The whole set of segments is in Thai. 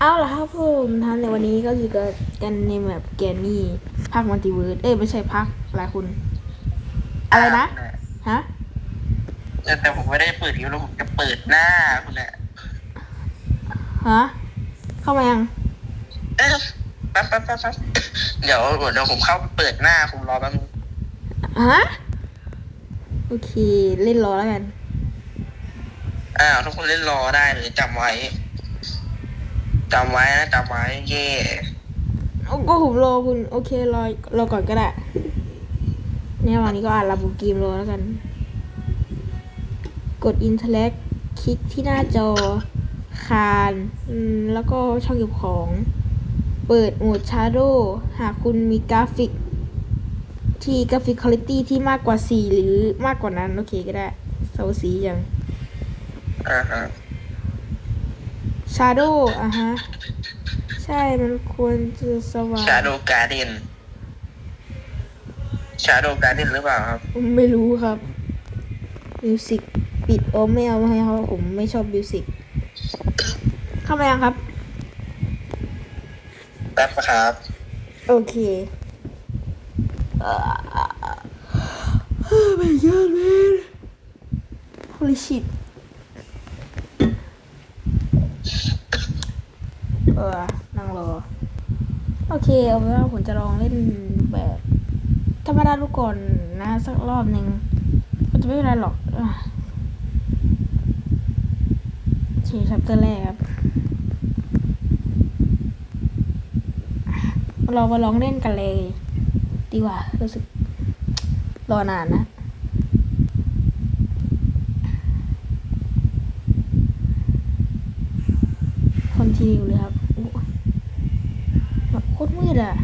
เอาละครับผมท่านในวันนี้ก็อยู่กับกันในแบบแกนนี่ภาคมัลติเวิร์สเอ้ยไม่ใช่ภาคอะไรคุณอะไรนะฮะเออแต่ผมไม่ได้เปิดทีวีแล้วผมจะเปิดหน้าคุณแหละฮะเข้ามายังเอ๊ะแป๊บแป๊บแป๊บแป๊บเดี๋ยวเดี๋ยวผมเข้าไปเปิดหน้าคุณรอแป๊บนึงฮะโอเคเล่นรอแล้วกันอ้าวทุกคนเล่นรอได้เลยจำไว้ จำไว้นะจำไว้เย่โอ้ก็ผมรอคุณ โอเครอรอก่อนก็ได้เนี่ยวันนี้ก็อ่านระบบเกมรอแล้วกัน กด interact คลิกที่หน้าจอคานอืมแล้วก็ช่องเก็บของ เปิดโหมด Shadow หากคุณมีกราฟิก ที่กราฟิกคุณภาพที่มากกว่า 4 หรือมากกว่านั้น โอเคก็ได้เสาสีอย่างอ่าฮะ Shadow อะฮะ ใช่มันควรจะสว่าง ชาโดการ์เดนชาโดการ์เดนหรือเปล่าครับไม่รู้ครับ มิวสิกปิดโอไม่เอาให้เขาผมไม่ชอบมิวสิกเข้ามายังครับ แป๊บนะครับ โอเคเอ่อ my god man holy shit เออ นั่งรอ โอเค เอาเป็นว่าผมจะลองเล่นแบบ ธรรมดาดูก่อนนะ สักรอบหนึ่งก็จะไม่เป็นไรหรอกอะโอเคชัปเตอร์แรกครับ เรามาลองเล่นกันเลย ดีกว่า รู้สึก รอนานนะคอนทิวเลยครับ at.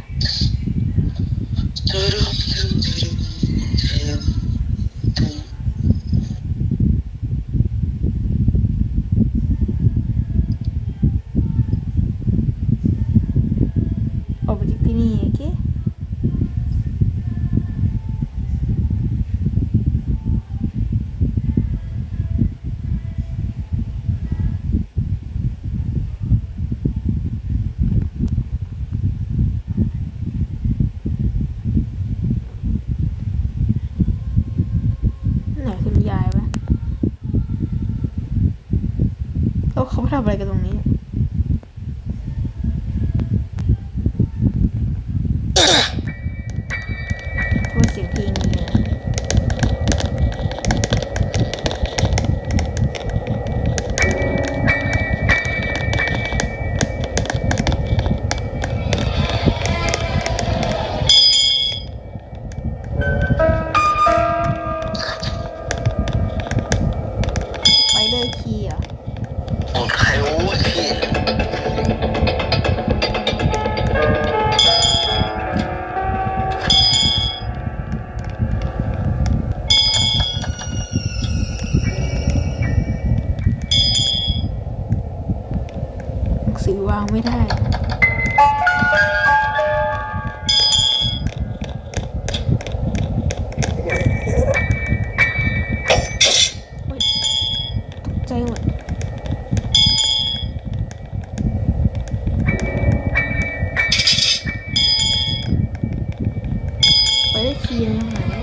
คีย์แล้วหาย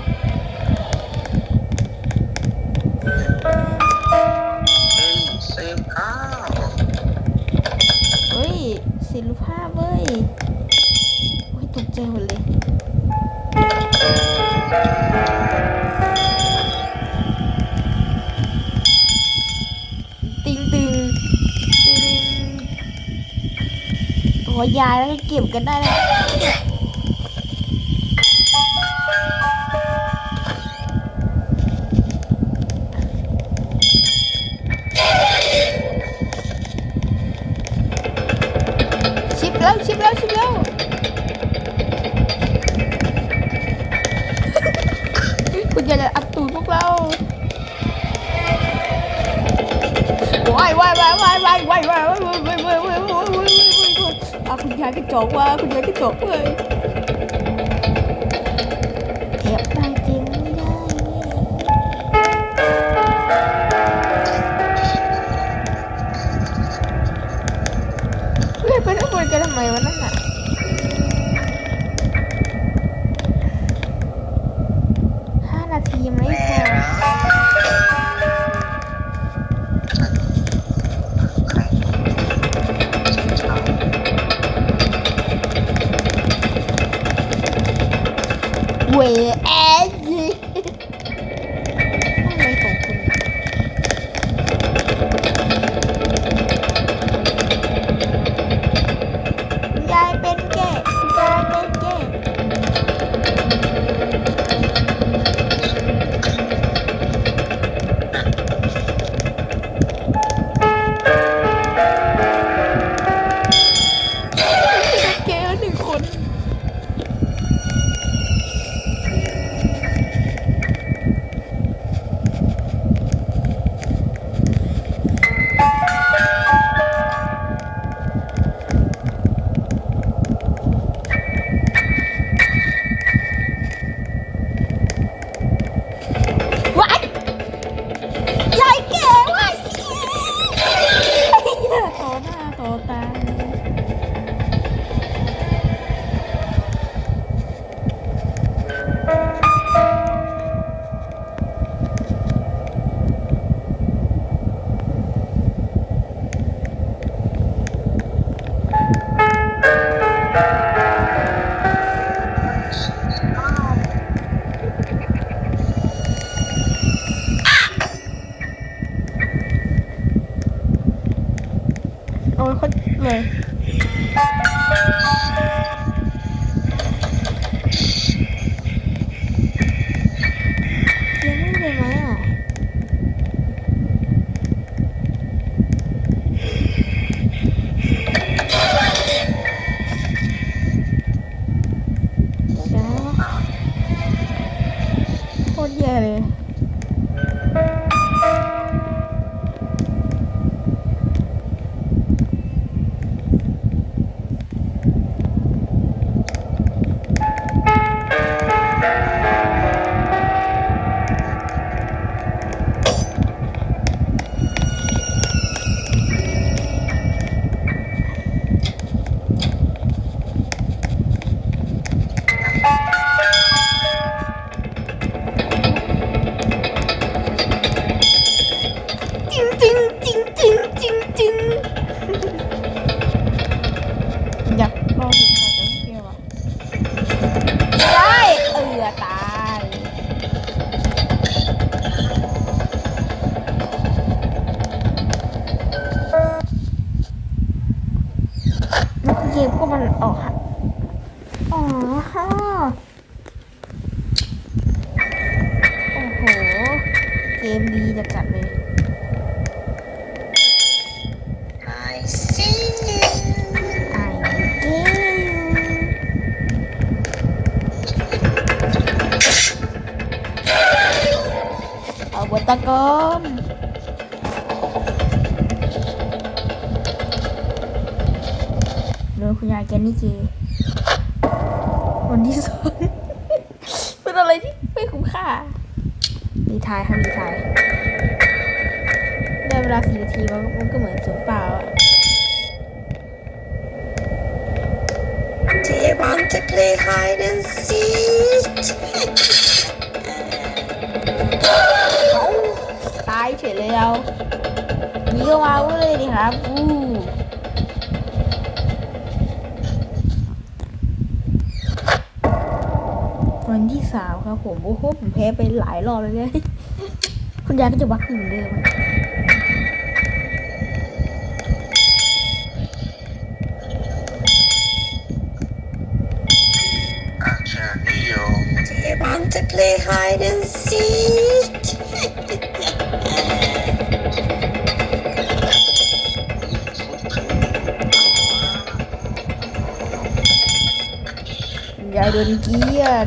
เป็นเซฟอ้าเฮ้ยศิลปภาพเว้ยโอ้ยตกใจหมดเลยติงติงติงขอยายแล้วก็เก็บกันได้แล้ว คุณอยากจะอัดตูดพวกเราว้ายว้ายว้ายว้ายว้ายว้ายว้ายว้ายว้ายว้ายว้ายว้ายว้ายวายวายอะคุณยายกระจอกว่าคุณยายกระจอกเว้ย จริ โดยคุณยายแกนี่เจวันที่สองเป็นอะไรที่ไม่คุ้มค่ารีไทายครับรีไทายได้เวลาสี่นาทีมันมันก็เหมือนศูนย์เปล่าอะ Do you want to play hide and seek? ตายเฉยเลยเรามีก็มาก็เลยดิครับอู้วันที่สาม ครับผมโอ้โหผมแพ้ไปหลายรอบเลยเนี่ยคุณยายก็จะบักอยู่เหมือนเดิมอะอะเชิญนิยม Do you want to play hide and seek? คุณยายโดนเกลียด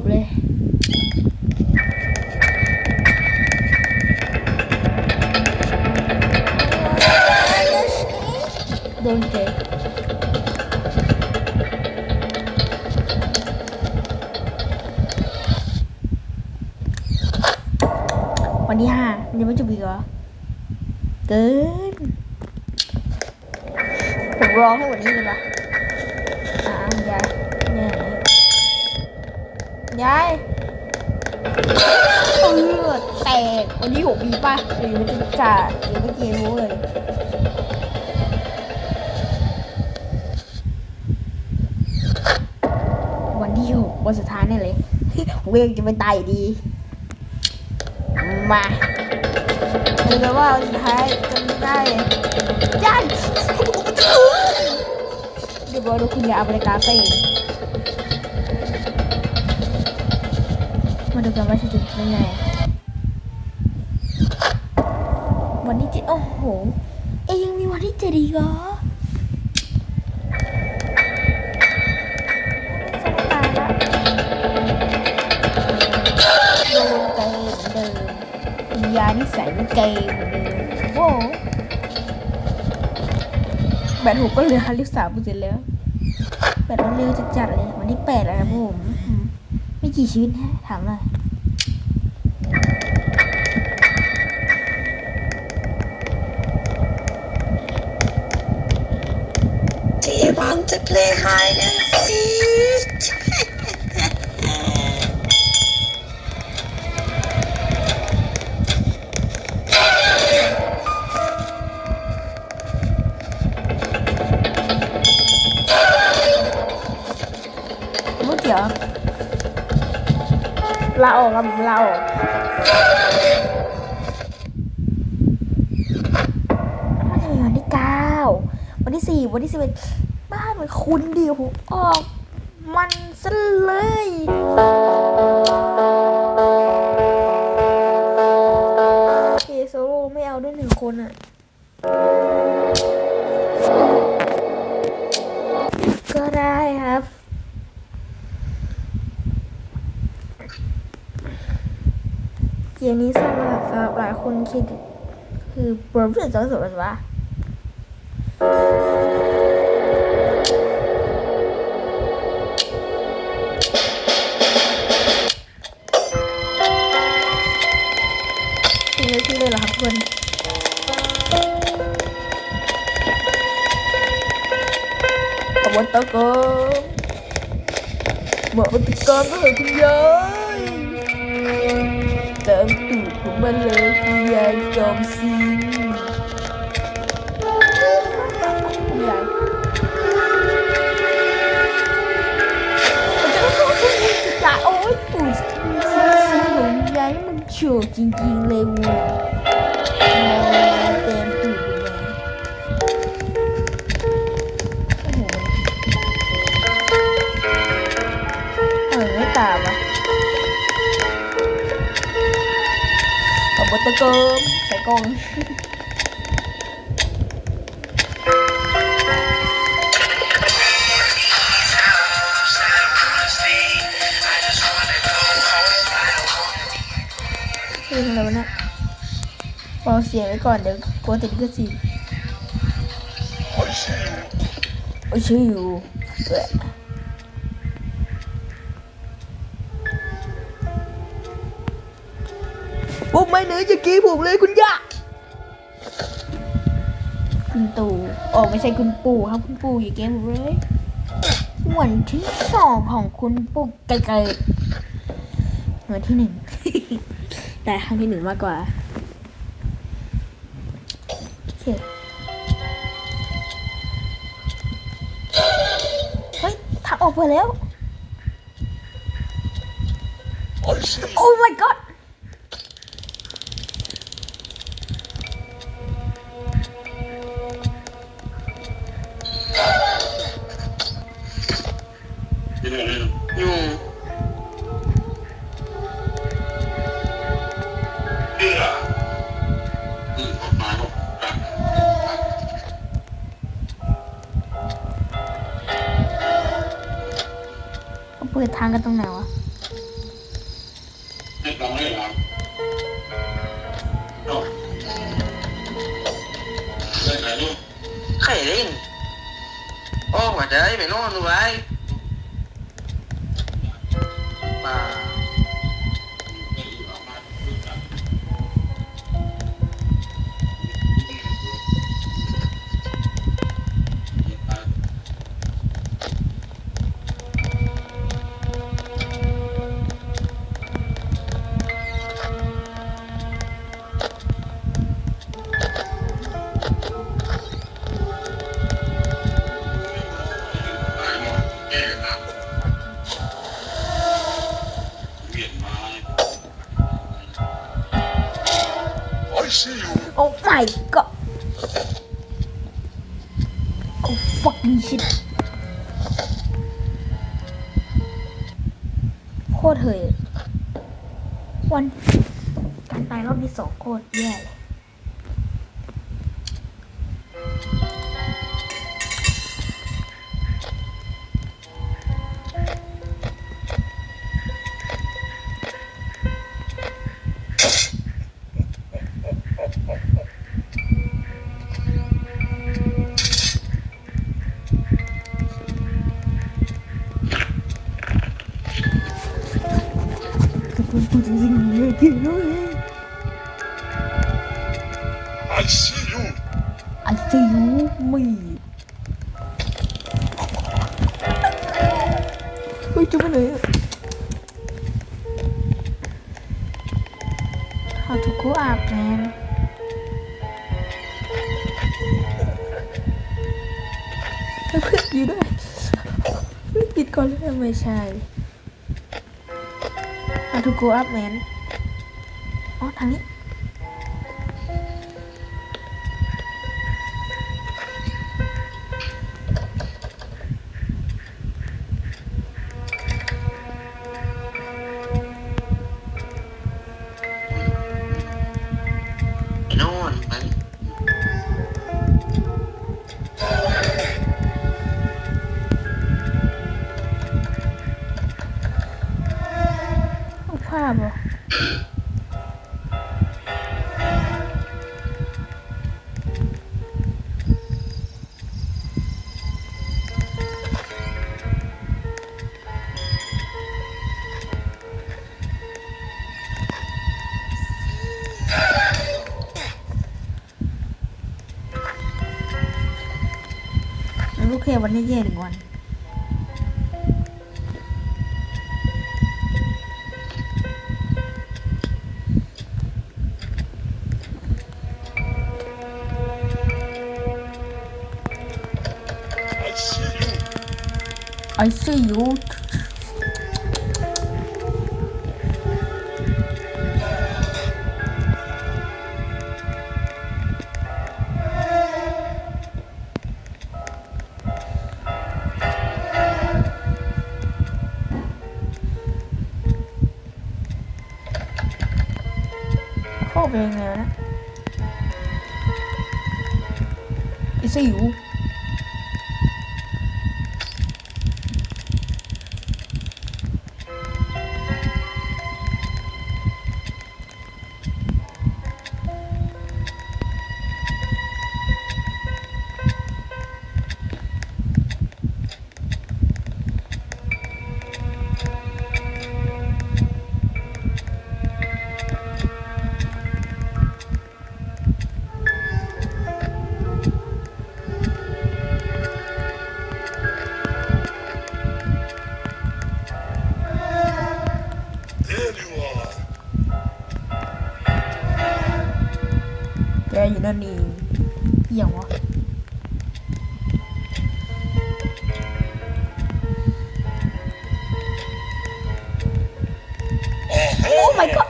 บเลยโดนเก็บวันที่ห้ามันยังไม่จบอีกเหรอ เกิน ผมร้องให้วันนี้เลยปะ ยายเออแตกวันที่หกมีป่ะหรือมันจะจ่าหรือไม่เกมรู้เลยวันที่หกวันสุดท้ายนี่เลยผมก็ยังจะเป็นตายดีมาดูกันว่าวันสุดท้ายจะไม่ได้ยันเดี๋ยวบอกดูคุณยาอเมริกาเฟ่ มาดูกันว่าจะจุดยังไงวันที่เจ็ดโอ้โห เอ้ยยังมีวันที่เจ็ดอีกเหรอสตาร์ละโดนเกย์เหมือนเดิมวิญญานิสัยมันเกย์เหมือนเดิมโว้แบตหกก็เหลือห้าสิบสามเปอร์เซ็นต์แล้วแบตมันเร็วจัดๆเลย วันที่แปดแล้วนะผมอืมไม่กี่ชีวิตฮะ ถามหน่อย Do you want to play hide and seek? ลาออกครับผมลาออกวันที่เก้าวันที่สี่วันที่สิบเอ็ดบ้านมันคุณเดียวผมออก มันซะเลยเอโซโลไม่เอาด้วยหนึ่งคนอะก็ได้ครับ เกมนี้สำหรับสำหรับหลายคนคิดคือโปรเฟสจะสุดว่าสิ่งที่เลยเหรอครับทุกคนขบวนตะโกนหมอปฏิกรรมก็เหรอคุณยาย ตูดผมมาเลยคุณยายจอ ขอบตะเกิมใส่กล่องเพลงอะไรวะเนี่ยเบาเสียงไว้ก่อนเดี๋ยวกลัวติดลิขสิทธิ์โอ้ยชื่ออยู่ ผมไม่เหนือจะกี้ผมเลยคุณยะคุณตู่โอ้ไม่ใช่คุณปู่ครับคุณปู่อย่าเกมผมเลยวันที่สองของคุณปู่ไกลๆวันที่หนึ่ง แต่ครั้งที่หนึ่งมากกว่าโอเคเฮ้ยทางออกไปแล้ว โอ้ my god ก็ต้ ใช่ I to go up man อ๋อทางนี้ lúc khi vẫn như thế được I see you. 例如。ี่ยววะโอ้ my god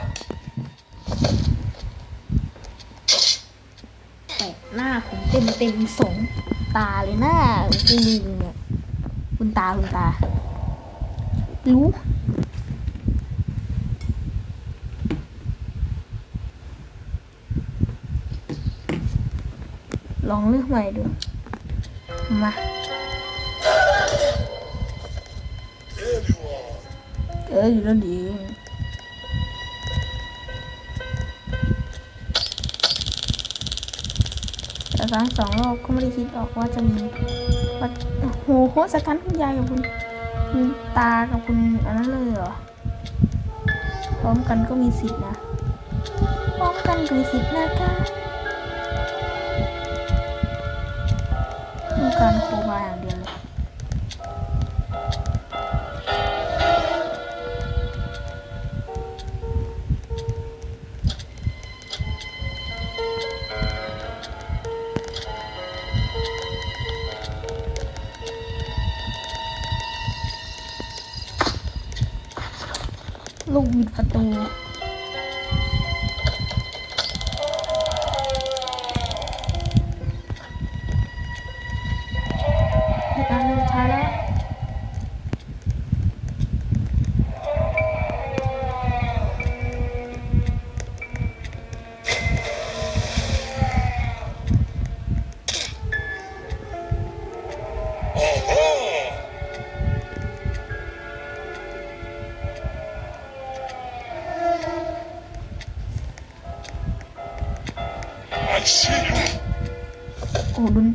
แตะหน้าผมเต็มเต็มสงตาเลยหน้าคุณเนี่ยคุณตาคุณตารู้ ลองเลือกใหม่ดู มา เอออยู่นั่วดีแต่การสองรอบก็ไม่ได้คิดออกว่าจะมีว่าโหโหสกันคุณยายกับคุณคุณตากับคุณอันนั้นเลยเหรอ พร้อมกันก็มีสิทธิ์นะ พร้อมกันก็มีสิทธิ์นะคะ การโคบาอย่างเดียวเลยลูกบิดประตู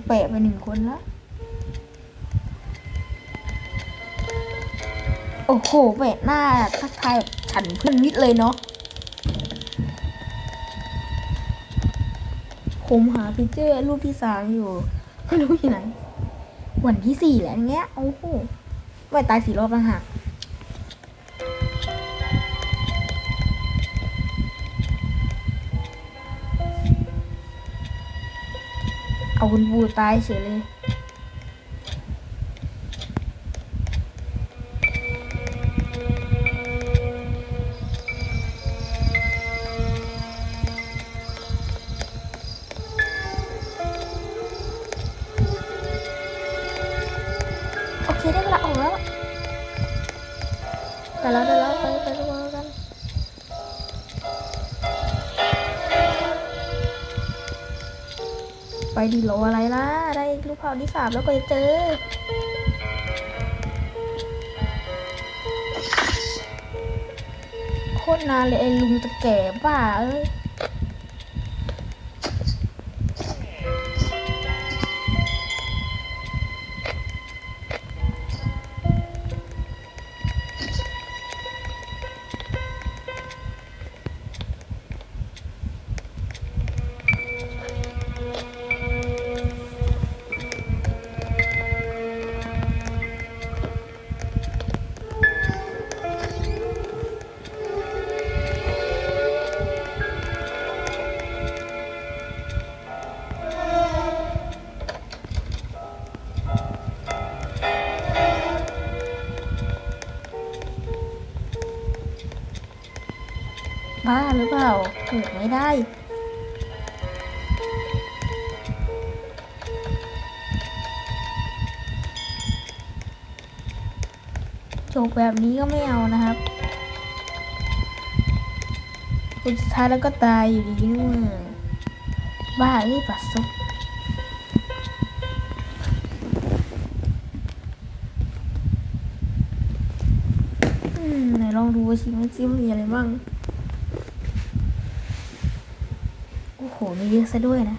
โอ้โดนแปะไปหนึ่งคนละโอ้โหแหวกหน้าทักทายฉันเพื่อนมิตรเลยเนาะผมหาพิเจอรูปที่สามอยู่ไม่รู้อยู่ไหน วันที่สี่แล้วเงี้ย โอ้โหไม่ตายสี่รอบแล้วฮะ คุณบูตายเฉยเลย ดีโลอะไรล่ะ ได้ลูกเผาที่สามแล้วก็จะเจอ โคตรนานเลยไอ้ลุงตะแก่บ้าเอ้ย บ้าหรือเปล่าเปิดไม่ได้ จบแบบนี้ก็ไม่เอานะครับคุณสุดท้ายแล้วก็ตายอยู่ดีนู่นบ้าเอ้ยปัสสุกอืมไหนลองดูสิมันซิมีอะไรบ้าง โอ้เยอะซะด้วยนะ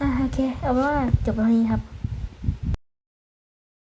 อะโอเค เอาเป็นว่าจบเท่านี้ครับ